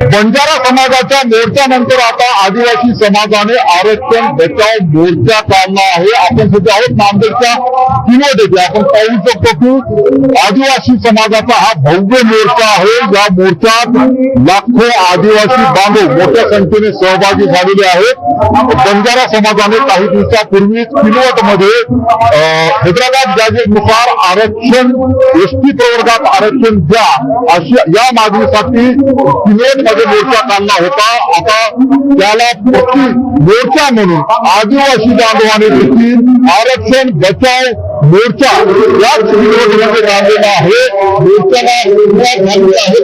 बंजारा समाजाच्या मोर्चानंतर आता आदिवासी समाजाने आरक्षण बचाव मोर्चा काढला आहे. आपण सध्या आहोत नांदेडच्या किंवा आपण पाहू शकतो की आदिवासी समाजाचा हा भव्य मोर्चा आहे. या मोर्चात लाखो आदिवासी बांधव मोठ्या संख्येने सहभागी झालेले आहेत. बंजारा समाजाने काही दिवसापूर्वी किनवटमध्ये हैदराबाद गॅजेटनुसार आरक्षण एसटी प्रवर्गात आरक्षण द्या अशी या मागणीसाठी किनवट मध्ये मोर्चा काढला होता. आता त्याला मोर्चा म्हणून आदिवासी बांधवाने देखील आरक्षण बचाव मोर्चा याच विरोधामध्ये काढलेला आहे. मोर्चाला सुरुवात झालेली आहे.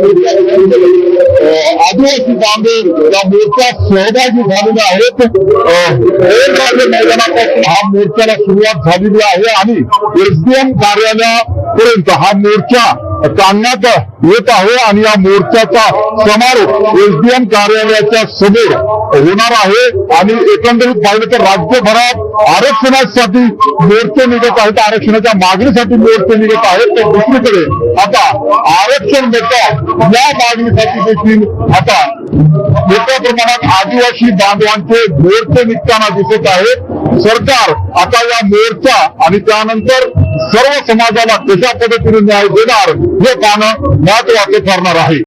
आदिवासी बांधव या मोर्चात सहभागी झालेले आहेत मैदानापासून हा मोर्चाला सुरुवात झालेली आहे आणि एसडीएम कार्यालयापर्यंत हा मोर्चा काढण्यात येत आहे आणि या मोर्चाचा समारोप एसडीएम कार्यालयाच्या समोर होणार आहे. आणि एकंदरीत पाहिलं तर राज्यभरात आरक्षणासाठी मोर्चे निघत आहेत. आरक्षणाच्या मागणीसाठी मोर्चे निघत आहेत. तर दुसरीकडे आता आरक्षण बचाव या मागणीसाठी देखील आता मोठ्या प्रमाणात आदिवासी बांधवांचे मोर्चे निघताना दिसत आहेत. सरकार आता या मोर्चा आणि त्यानंतर सर्व समाजाला कशा पद्धतीने न्याय देणार हे पाहणं महत्त्वाचे ठरणार आहे.